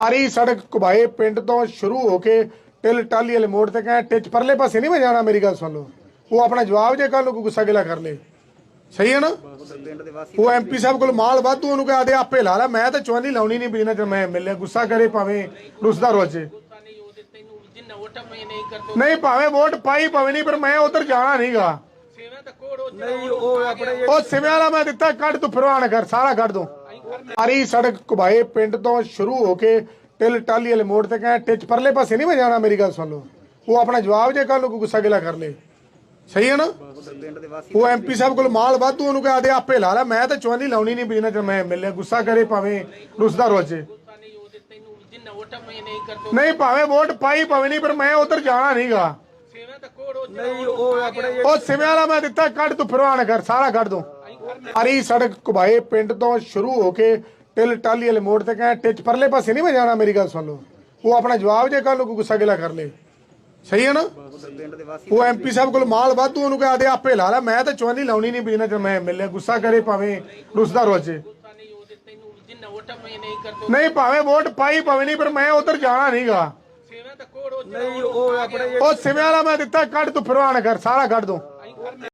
ਸਾਰੀ ਸੜਕ ਕੁਬਾਏ ਪਿੰਡ ਤੋਂ ਸ਼ੁਰੂ ਹੋ ਕੇ ਟਿਲ ਟਾਲੀ ਵਾਲੇ ਮੋੜ ਤੇ ਕਹੇ ਟਿਚ ਪਰਲੇ ਪਾਸੇ ਨਹੀਂ ਮੈਂ ਜਾਣਾ ਮੇਰੀ ਗੱਲ ਸੁਣ ਲਓ। ਉਹ ਆਪਣਾ ਜਵਾਬ ਜੇ ਕੱਲ ਨੂੰ ਕੋਈ ਗੁੱਸਾ ਗਿਲਾ ਕਰ ਲੇ। ਸਹੀ ਹੈ ਨਾ? ਪਿੰਡ ਦੇ ਵਾਸੀ ਉਹ ਐਮਪੀ ਸਾਹਿਬ ਕੋਲ ਮਾਲ ਵਾਧੂ ਉਹਨੂੰ ਕਹੇ ਆਦੇ ਆਪੇ ਲਾ ਲੈ ਮੈਂ ਤਾਂ ਚੁਆਨੀ ਲਾਉਣੀ ਨਹੀਂ ਬਿਨਾਂ ਮੈਂ ਮਿਲਿਆ ਗੁੱਸਾ ਕਰੇ ਭਾਵੇਂ ਰੁੱਸਦਾ ਰੋਜੇ ਨਹੀਂ ਭਾਵੇਂ ਵੋਟ ਪਾਈ ਭਾਵੇਂ ਨਹੀਂ ਪਰ ਮੈਂ ਉਧਰ ਜਾਣਾ ਨਹੀਂਗਾ। ਸੇਵਾ ਉਹ ਨਹੀਂ ਉਹ ਆਪਣੇ ਉਹ ਸਿਵਿਆਂ ਵਾਲਾ ਮੈਂ ਦਿੱਤਾ ਕੱਢ ਤੂੰ ਫਿਰਵਾਨ ਕਰ ਸਾਰਾ ਕੱਢ ਦੂੰ ਸਾਰੀ ਸੜਕ ਕੁਬਾਏ ਪਿੰਡ ਤੋਂ ਸ਼ੁਰੂ ਹੋ ਕੇ ਟਿਲ ਟਾਲੀ ਵਾਲੇ ਮੋੜ ਤੇ ਕਹੇ ਟਿਚ ਪਰਲੇ ਪਾਸੇ ਨਹੀਂ ਮੈਂ ਜਾਣਾ ਮੇਰੀ ਗੱਲ ਸੁਣ ਲਓ। ਉਹ ਆਪਣਾ ਜਵਾਬ ਜੇ ਕੱਲ ਨੂੰ ਕੋਈ ਗੁੱਸਾ ਗਿਲਾ ਕਰ ਲੇ। ਸਹੀ ਹੈ ਨਾ? ਦੇ ਉਹ ਐਮਪੀ ਸਾਹਿਬ ਕੋਲ ਮਾਲ ਵਾਧੂ ਉਹਨੂੰ ਕਹੇ ਆਦੇ ਆਪੇ ਲਾ ਲੈ ਮੈਂ ਤਾਂ ਚੁਆਨੀ ਲਾਉਣੀ ਨਹੀਂ ਬਿਨਾਂ ਤੇ ਮੈਂ ਮਿਲਿਆ ਗੁੱਸਾ ਕਰੇ ਭਾਵੇਂ ਰੁੱਸਦਾ ਰੋਜੇ ਨਹੀਂ ਭਾਵੇਂ ਵੋਟ ਪਾਈ ਭਾਵੇਂ ਨਹੀਂ ਪਰ ਮੈਂ ਉਧਰ ਜਾਣਾ ਨਹੀਂਗਾ। ਸੇਵਾ ਨਹੀਂ ਉਹ ਆਪਣੇ ਉਹ ਸਿਵਿਆਂ ਵਾਲਾ ਮੈਂ ਦਿੱਤਾ ਕੱਢ ਤੂੰ ਫਿਰਵਾਨ ਕਰ ਸਾਰਾ ਕੱਢ ਦੂੰ। ਸਾਰੀ ਸੜਕ ਕੁਬਾਏ ਪਿੰਡ ਤੋਂ ਸ਼ੁਰੂ ਹੋ ਕੇ ਟਿਲ ਟਾਲੀ ਵਾਲੇ ਮੋੜ ਤੇ ਕਹੇ ਟਿਚ ਪਰਲੇ ਪਾਸੇ ਨਹੀਂ ਮੈਂ ਜਾਣਾ ਮੇਰੀ ਗੱਲ ਸੁਣ ਲਓ। ਉਹ ਆਪਣਾ ਜਵਾਬ ਜੇ ਕੱਲ ਨੂੰ ਕੋਈ ਗੁੱਸਾ ਗਿਲਾ ਕਰ ਲੇ। ਸਹੀ ਹੈ ਨਾ? ਪਿੰਡ ਦੇ ਵਾਸੀ ਉਹ ਐਮਪੀ ਸਾਹਿਬ ਕੋਲ ਮਾਲ ਵਾਧੂ ਉਹਨੂੰ ਕਹੇ ਆਦੇ ਆਪੇ ਲਾ ਲੈ ਮੈਂ ਤਾਂ ਚੁਆਨੀ ਲਾਉਣੀ ਨਹੀਂ ਬਿਨਾਂ ਤੇ ਮੈਂ ਮਿਲਿਆ ਗੁੱਸਾ ਕਰੇ ਭਾਵੇਂ ਰੁੱਸਦਾ ਰੋਜੇ ਨਹੀਂ ਭਾਵੇਂ ਵੋਟ ਪਾਈ ਭਾਵੇਂ ਨਹੀਂ ਪਰ ਮੈਂ ਉਧਰ ਜਾਣਾ ਨਹੀਂਗਾ। ਸੇਵਾ ਤਾਂ ਕੋੜ ਉਹ ਨਹੀਂ ਉਹ ਆਪਣੇ ਉਹ ਸਿਵਿਆਂ ਵਾਲਾ ਮੈਂ ਦਿੱਤਾ ਕੱਢ ਤੂੰ ਫਿਰਵਾਨ ਕਰ ਸਾਰਾ ਕੱਢ ਦੂੰ।